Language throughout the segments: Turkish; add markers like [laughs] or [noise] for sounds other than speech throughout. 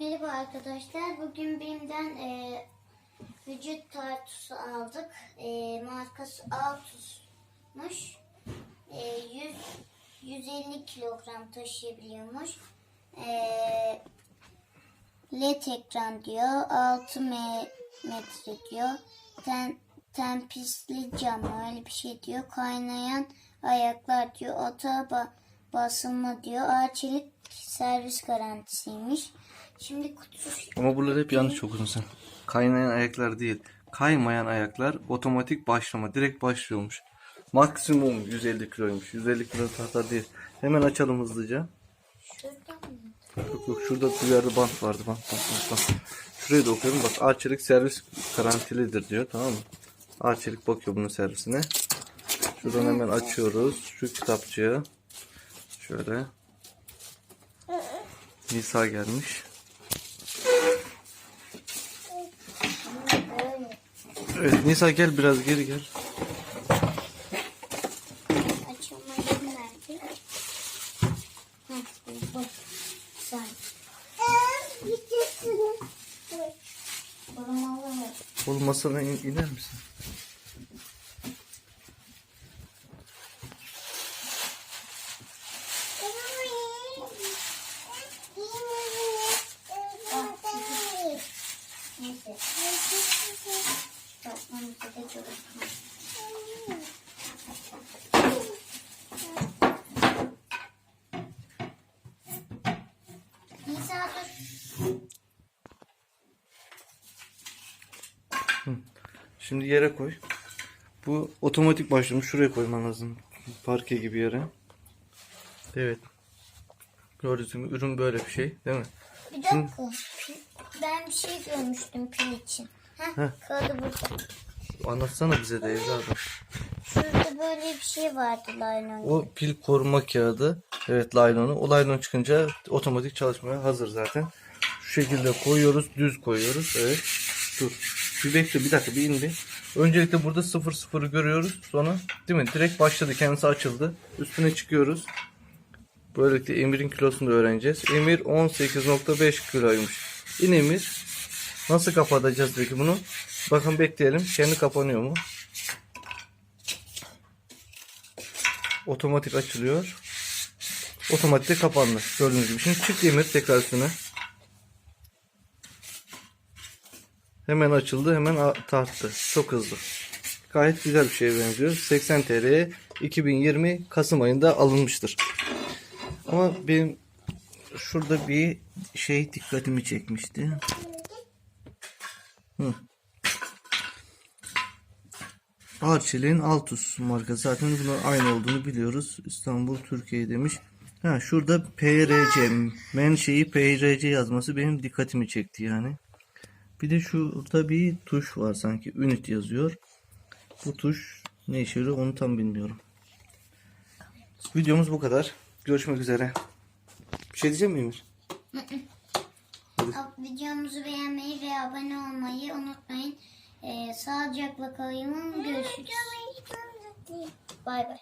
Merhaba arkadaşlar. Bugün BİM'den e, vücut tartısı aldık. E, markası Altus'muş. E, 100, 150 kilogram taşıyabiliyormuş. E, LED ekran diyor. 6 me- metre diyor. Ten, tempisli cam öyle bir şey diyor. Kaynayan ayaklar diyor. Ota ba- basılma diyor. Arçelik servis garantisiymiş. Şimdi kutusu Ama buraları hep yanlış okudun sen. Kaynayan ayaklar değil. Kaymayan ayaklar otomatik başlama. Direkt başlıyormuş. Maksimum 150 kiloymuş. 150 kilo tahta değil. Hemen açalım hızlıca. şuradan mı? Yok yok şurada duyarlı bant vardı. Bant bant bant. bant. Şurayı da okuyalım. Bak Arçelik servis garantilidir diyor. Tamam mı? Arçelik bakıyor bunun servisine. Şuradan hemen açıyoruz. Şu kitapçığı. Şöyle. Nisa gelmiş. Böyle. Evet Nisa gel biraz geri gel. Açılma yeri nerede? Heh, bu. Sen. Oğlum masadan in- iner misin? Bakmamızda da görürüz. Nisa dur. Şimdi yere koy. Bu otomatik başlamış. Şuraya koyman lazım. Parke gibi yere. Evet. Gördüğünüz gibi ürün böyle bir şey değil mi? Bir dakika. Ben bir şey görmüştüm pil için. Heh, kağıdı burada. Anlatsana bize de evladım. Şurada böyle bir şey vardı laylon. O pil koruma kağıdı. Evet laylonu. O laylon çıkınca otomatik çalışmaya hazır zaten. Şu şekilde koyuyoruz. Düz koyuyoruz. Evet. Dur. Bir bekle bir dakika bir in bir. Öncelikle burada 0 0'ı görüyoruz. Sonra değil mi? Direkt başladı. Kendisi açıldı. Üstüne çıkıyoruz. Böylelikle Emir'in kilosunu da öğreneceğiz. Emir 18.5 kiloymuş. İn Emir. Nasıl kapatacağız peki bunu? Bakın bekleyelim. Kendi kapanıyor mu? Otomatik açılıyor. Otomatikte kapandı. Gördüğünüz gibi. Şimdi çık Emir tekrar üstüne. Hemen açıldı. Hemen tarttı. Çok hızlı. Gayet güzel bir şeye benziyor. 80 TL'ye 2020 Kasım ayında alınmıştır. Ama benim şurada bir şey dikkatimi çekmişti. Arçelik'in Altus markası. Zaten bunlar aynı olduğunu biliyoruz. İstanbul, Türkiye demiş. Ha şurada PRC, menşei PRC yazması benim dikkatimi çekti yani. Bir de şurada bir tuş var sanki. Unit yazıyor. Bu tuş ne işe yarıyor onu tam bilmiyorum. Videomuz bu kadar. Görüşmek üzere. Bir şey diyecek miyim Emir? Videomuzu beğenmeyi ve abone olmayı unutmayın. Ee, sağlıcakla kalın. Görüşürüz. Bay bay.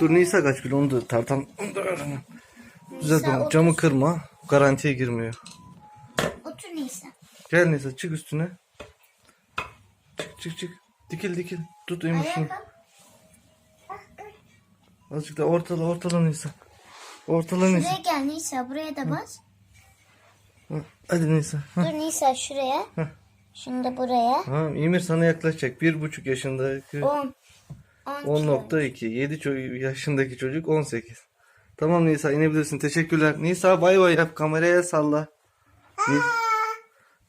Dur Nisa kaç kilo onu da tartam. Onu da öğrenelim. Düzelt onu. Camı kırma. Garantiye girmiyor. Otur Nisa. Gel Nisa çık üstüne. Çık çık çık. Dikil dikil. Tut Emir şunu. Ayağa kalk. Azıcık da ortala ortala Nisa. Ortala Nisa. Buraya gel Nisa. Buraya da bas. Hı, Hadi Nisa. Hı. Dur Nisa şuraya. Heh. Şunu da buraya. Ha, Emir sana yaklaşacak. Bir buçuk yaşındaki 10. 10 kilo. 10.2. 7 ço- yaşındaki çocuk 18. Tamam Nisa inebilirsin. Teşekkürler. Nisa bay bay yap. Kameraya salla. Ni-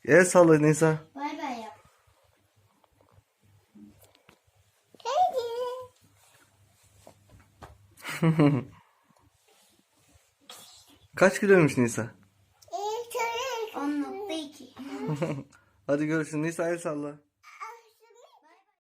El salla Nisa. Bay bay yap. [laughs] Kaç kiloymuş Nisa? 10.2. [laughs] Hadi görüşürüz. Nisa el salla.